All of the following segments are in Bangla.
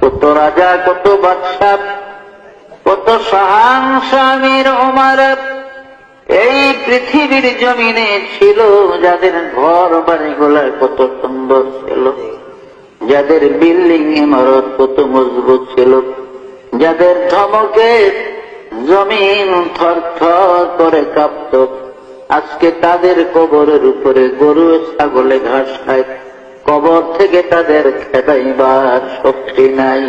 কত রাজা কত বাদশাহ, কত সাহান স্বামীর ওমার এই পৃথিবীর জমিনে ছিল, যাদের ঘর বাড়িগুলা কত সুন্দর ছিল, যাদের বিল্ডিং ইমারত কত মজবুত ছিল, যাদের ধমকে জমিন থর করে কাঁপত। আজকে তাদের কবরের উপরে গরু, ছাগলে ঘাস খায়। কবর থেকে তাদের খেদাইবার শক্তি নাই।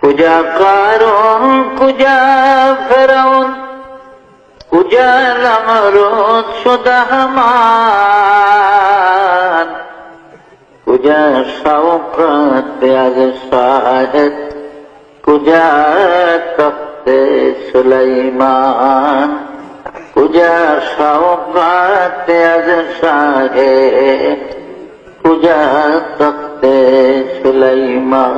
কুজা কারণ কুজা ফেরাউন কুজা নমরুদ সুদাহমান কুজা শওকত আজ শাহেদ কুজা তখতে সুলাইমান। শওকত আজ শাহেদ কুজা তখতে সুলাইমান।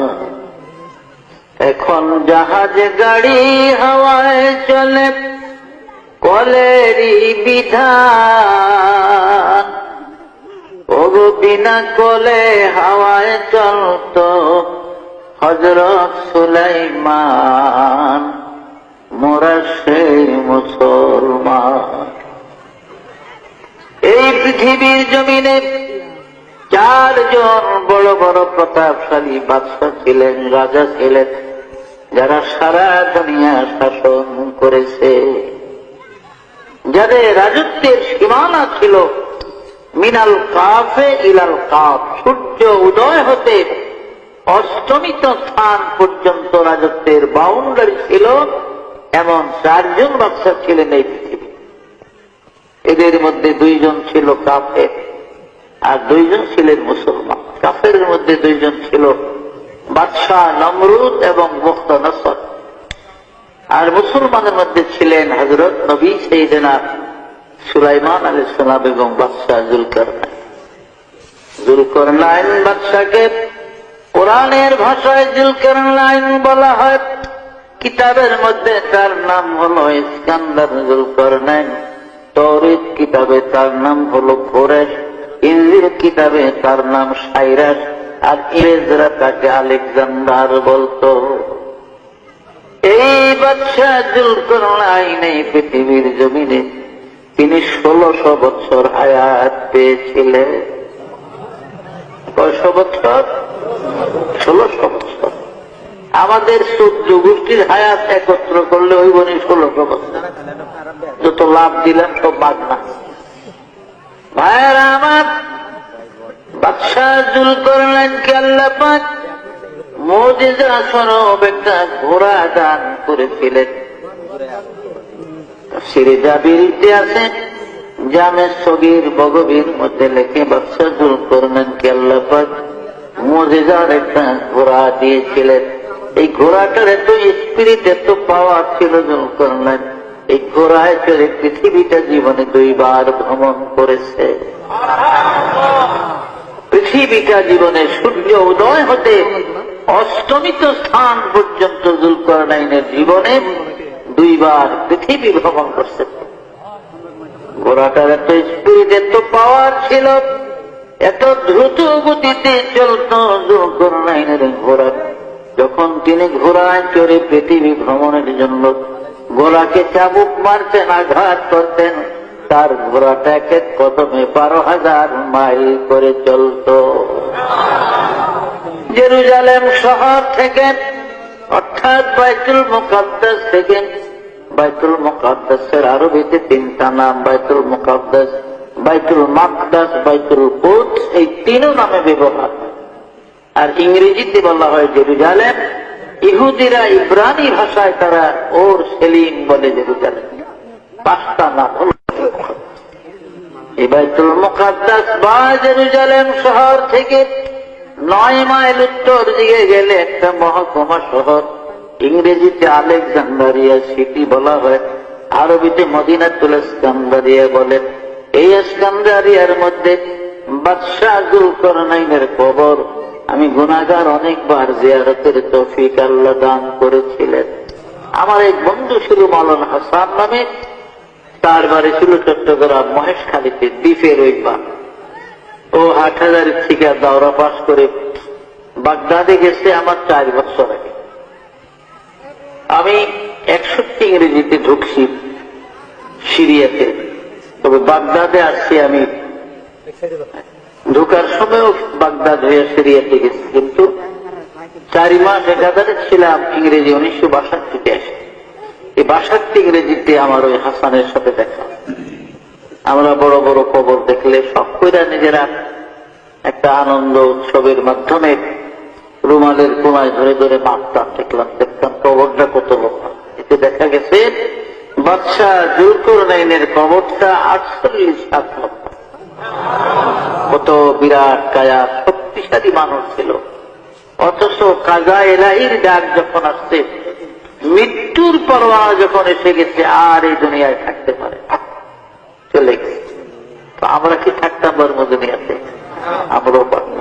এখন জাহাজ গাড়ি হাওয়ায় চলে, কলেরই বিধান ওগো বিনা কলে হাওয়ায় চলত হজরত সুলাইমান। মোরা সেই মুসলমান। এই পৃথিবীর জমিনে চারজন বড় বড় প্রতাপশালী বাদশাহ ছিলেন, রাজা ছিলেন, যারা সারা দুনিয়া শাসন করেছে। যাদের রাজত্বের সীমানা ছিল মিনাল কাফে ইলাল কাফ, সূর্য উদয় হতে অষ্টমিত স্থান পর্যন্ত রাজত্বের বাউন্ডারি ছিল এমন চারজন বাদশাহ ছিলেন এই পৃথিবী এদের মধ্যে দুইজন ছিল কাফে আর দুইজন ছিলেন মুসলমান। কাফের মধ্যে দুইজন ছিল বাদশাহ নমরুদ এবং মুক্ত নসর। আর মুসলমানের মধ্যে ছিলেন হজরত নবী সেইদিনা সুলাইমান আলী সালাম এবং বাদশাহ জুলকর জুলকর নাইন বাদশাকে কোরআনের ভাষায় জুলকর নাইন বলা হয়। কিতাবের মধ্যে তার নাম হলো ইস্কান্দার জুলকর নাইন তৌরিদ কিতাবে তার নাম হলো ফোরেশ ইংরেজ কিতাবে তার নাম সাইরাস। আর ইংরেজরা তাকে আলেকজান্ডার বলতো। এই বাচ্চা জুলকর আইন এই পৃথিবীর জমিনে তিনি ষোলশো বছর হায়াত পেয়েছিলেন। কয়শো বছর? ষোলশো বছর। আমাদের চোদ্দ গোষ্ঠীর হায়াত একত্র করলে ওই বনি বছর যত লাভ দিলেন তো বাদ না। ভাইয়েরা আমার, বাদশাহ জুল করলেন কি আল্লাহ পাক? একটা ঘোড়া দান করেছিলেন জামে মধ্যে লেখে, বাদশাহ জুল করলেন কি আল্লাহ পাক? একটা ঘোড়া দিয়েছিলেন। এই ঘোড়াটার এত স্পিরিট এত পাওয়ার ছিল করলেন এই ঘোড়ায় চড়ে পৃথিবীটা জীবনে দুইবার ভ্রমণ করেছে। পৃথিবীটা জীবনে সূর্য উদয় হতে অষ্টমিত স্থান পর্যন্ত জুলকরনাইনের জীবনে দুইবার পৃথিবী ভ্রমণ করছে। ঘোড়াটার এত স্পিরিট এত পাওয়ার ছিল, এত দ্রুত গতিতে চলত জুলকরনাইনের ঘোড়া যখন তিনি ঘোড়ায় চড়ে পৃথিবী ভ্রমণের জন্য ঘোড়াকে চাবুক মারতেন, আঘাত করতেন, তার ঘোড়াটা এক এক বারো হাজার মাইল করে চলত জেরুজালেম শহর থেকে, অর্থাৎ বাইতুল মুকাদ্দাস থেকে, বাইতুল মুকাদ্দাসের আরবিতে তিনটা নাম, বাইতুল মুকাদ্দাস, বাইতুল মাকদাস, বাইতুল কুদ এই তিনও নামে ব্যবহার। আর ইংরেজিতে বলা হয় জেরুজালেম। ইহুদিরা ইব্রানি ভাষায় তারা ওর সেলিম বলে জেরুজালেম। পাঁচটা নাম হল। এই বাইতুল মুকাদ্দাস বা জেরুজালেম শহর থেকে নয় মাইল উত্তর দিকে গেলে একটা মহকুমা শহর। ইংরেজিতে আলেকজান্ডারিয়া সিটি বলা হয়। আরবিতে মদিনাতুল ইস্কান্দারিয়া বলে। এই ইস্কান্দারিয়ার মধ্যে বাদশাহ জুলকরনাইনের কবর। আমি গুনাগার অনেকবার জিয়ারতের তৌফিক আল্লাহ দান করেছিলেন। আমার এক বন্ধু ছিল মলন হাসান নামে, তার বাড়ি ছিল চট্টগ্রাম মহেশখালীতে, দ্বীপের ওই পা ও হাট হাজারের থেকে দাওরা পাস করে বাগদাদে গেছে আমার চার বছর আগে। আমি একষট্টি ইংরেজিতে ঢুকছি সিরিয়াতে। তবে বাগদাদে আসছি আমি ঢোকার সময়ও বাগদাদ হয়ে সিরিয়াতে গেছি কিন্তু চারি মাস একাধারে ছিলাম ইংরেজি উনিশশো বাষট্টিতে। আসে এই বাষট্টি ইংরেজিতে আমার ওই হাসানের সাথে দেখা। আমরা বড় বড় খবর দেখলে সব কইরা নিজেরা একটা আনন্দ উৎসবের মাধ্যমে রুমালের কোনায় ধরে ধরে মাপতাম দেখলাম, দেখতাম কবরটা কত লোক এতে দেখা গেছে বাচ্চা জোর করনাইনের কবরটা আটচল্লিশ সাত লক্ষ কত বিরাট কায়া, শক্তিশালী মানুষ ছিল। অথচ কাজা এলাহির ডাক যখন আসছে, মৃত্যুর পরোয়ানা যখন এসে গেছে, আর এই দুনিয়ায় থাকতে পারে চলে গেছে। তো আমরা কি থাকতাম বর্ম দুনিয়াতে? আমরাও পারব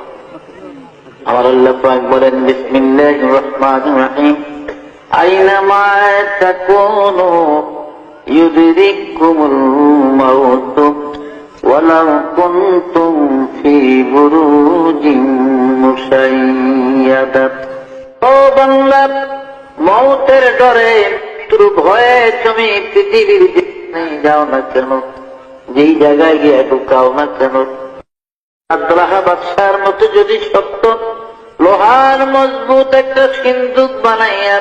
আমার আল্লাহ বলেন বিসমিল্লাহ রহমান রাহিম। আইনামা তাকুনু ইউদরিকুমুল মাউত। ولو كنتم في بروج مشيدة ও বাংলা মৌতের ডরে মৃত্যুর ভয়ে তুমি পৃথিবীর যেখানে যাও না কেন যেই জায়গায় গিয়ে ঢুকাও না কেন আদ্রাহা বাদশার মতো যদি সত্য লোহার মজবুত একটা সিন্ধুক বানাইয়া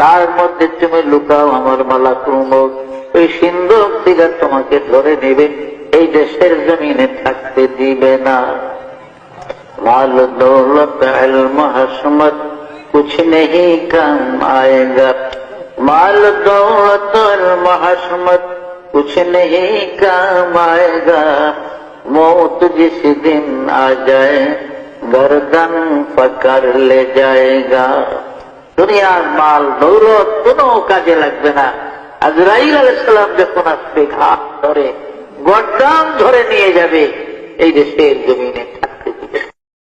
তার মধ্যে তুমি লুকাও আমার মালা কুমক ওই সিন্ধুক থেকে তোমাকে ধরে নেবে এই দেশের জমিনে থাকতে দিবে না माल दौलत इल्म हसमत कुछ नहीं काम आएगा माल दौलत इल्म हसमत कुछ नहीं काम आएगा मौत जिस दिन आ जाए गर्दन पकड़ ले जाएगा দুনিয়ার মাল দৌলত কোনো কাজে লাগবে না আজরাইল আলাইসালাম যখন আসবে ঘাট ধরে গড্ডাম ধরে নিয়ে যাবে এই দেশের জমিনে।